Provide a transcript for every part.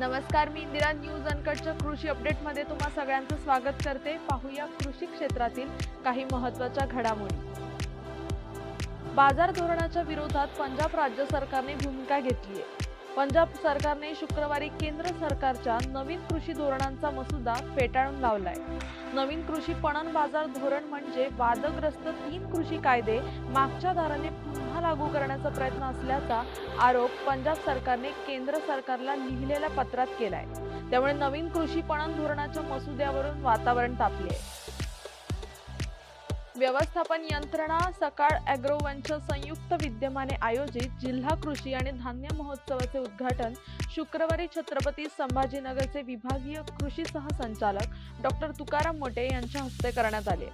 नमस्कार मी इंदिरा न्यूज अनकटच्या कृषी अपडेटमध्ये तुम्हा सगळ्यांचं स्वागत करते. पाहूया कृषी क्षेत्रातील काही महत्त्वाच्या घडामोडी. बाजार धोरणाच्या विरोधात पंजाब राज्य सरकारने भूमिका घेतली आहे. पंजाब सरकारने शुक्रवारी केंद्र सरकारच्या नवीन कृषी धोरणांचा मसुदा फेटाळून लावलाय. नवीन कृषी पणन बाजार धोरण म्हणजे वादग्रस्त तीन कृषी कायदे मागच्या दाराने पुन्हा लागू करण्याचा प्रयत्न असल्याचा आरोप पंजाब सरकारने केंद्र सरकारला लिहिलेल्या पत्रात केलाय. त्यामुळे नवीन कृषी पणन धोरणाच्या मसुद्यावरून वातावरण तापले. व्यवस्थापन यंत्रणा सकाळ अॅग्रोवनच्या संयुक्त विद्यमाने आयोजित जिल्हा कृषी आणि धान्य महोत्सवाचे उद्घाटन शुक्रवारी छत्रपती संभाजीनगरचे विभागीय कृषी सहसंचालक डॉक्टर तुकाराम मोटे यांच्या हस्ते करण्यात आले.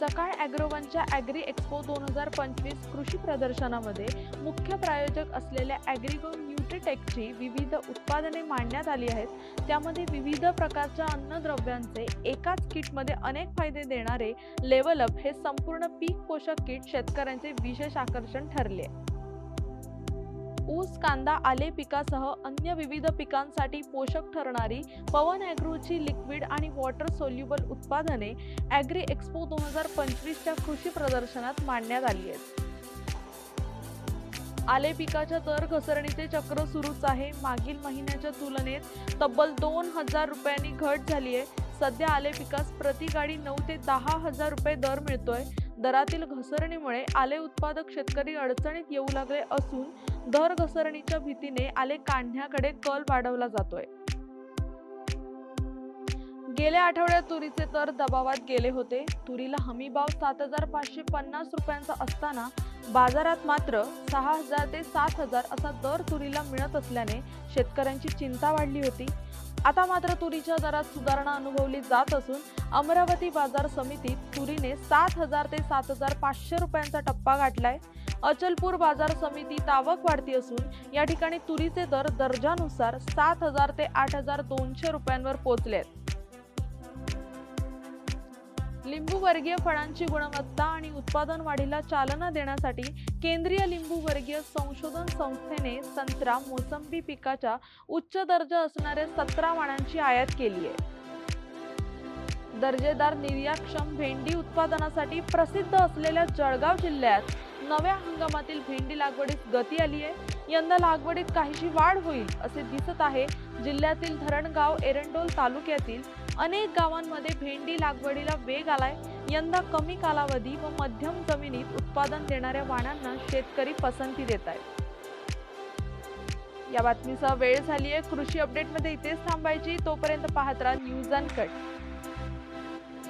सकाळ अॅग्रोवनच्या अॅग्री एक्सपो दोन हजार पंचवीस कृषी प्रदर्शनामध्ये मुख्य प्रायोजक असलेल्या अॅग्रिगो न्यूट्रिटेकची विविध उत्पादने मांडण्यात आली आहेत. त्यामध्ये विविध प्रकारच्या अन्नद्रव्यांचे एकाच किटमध्ये अनेक फायदे देणारे लेवल अप हे संपूर्ण पीक पोषक किट शेतकऱ्यांचे विशेष आकर्षण ठरले. ऊस कांदा आले पिकासह अन्य विविध पिकांसाठी पोषक ठरणारी पवन ॲग्रोची लिक्विड आणि वॉटर सोल्युबल उत्पादने ॲग्री एक्सपो दोन हजार पंचवीसच्या कृषी प्रदर्शनात मांडण्यात आली आहेत. आले पिकाच्या दर घसरणीचे चक्र सुरूच आहे. मागील महिन्याच्या तुलनेत तब्बल दोन हजार रुपयांनी घट झाली आहे सध्या आले पिकास प्रति गाडी नऊ ते दहा हजार रुपये दर मिळतोय. दरातील घसरणीमुळे आले उत्पादक शेतकरी अडचणीत येऊ लागले असून दर घसरणीच्या भीतीने आले काढण्याकडे कल वाढवला जातोय. गेल्या आठवड्यात तुरीचे दर दबावात गेले होते. तुरीला हमी भाव सात हजार पाचशे पन्नास रुपयांचा असताना बाजारात मात्र सहा हजार ते सात हजार असा दर तुरीला मिळत असल्याने शेतकऱ्यांची चिंता वाढली होती. आता मात्र तुरीच्या दरात सुधारणा अनुभवली जात असून अमरावती बाजार समितीत तुरीने सात हजार ते सात हजार पाचशे रुपयांचा टप्पा गाठलाय. अचलपूर बाजार समितीत आवक वाढती असून या ठिकाणी तुरीचे दर दर्जानुसार सात हजार ते आठ हजार दोनशे रुपयांवर पोहोचले आहेत लिंबू वर्गीय फळांची गुणवत्ता आणि उत्पादन वाढीला चालना देण्यासाठी केंद्रीय लिंबू वर्गीय संशोधन संस्थेने संत्रा मोसंबी पिकाच्या उच्च दर्जा असणाऱ्या सतरा वाणांची आयात केली आहे. दर्जेदार निर्यातक्षम भेंडी उत्पादनासाठी प्रसिद्ध असलेल्या जळगाव जिल्ह्यात नव्या हंगामातील भेंडी लागवडीत गती आली आहे. यंदा लागवडीत काहीशी वाढ होईल असे दिसत आहे. जिल्ह्यातील धरणगाव एरंडोल तालुक्यातील अनेक गावांमध्ये भेंडी लागवडीला वेग आलाय. यंदा कमी कालावधी व मध्यम जमिनीत उत्पादन देणाऱ्या वाणांना शेतकरी पसंती देत आहेत या बातमीचा वेळ झाली आहे कृषी अपडेटमध्ये इथेच थांबायची. तोपर्यंत पाहत राहा न्यूज अँड कट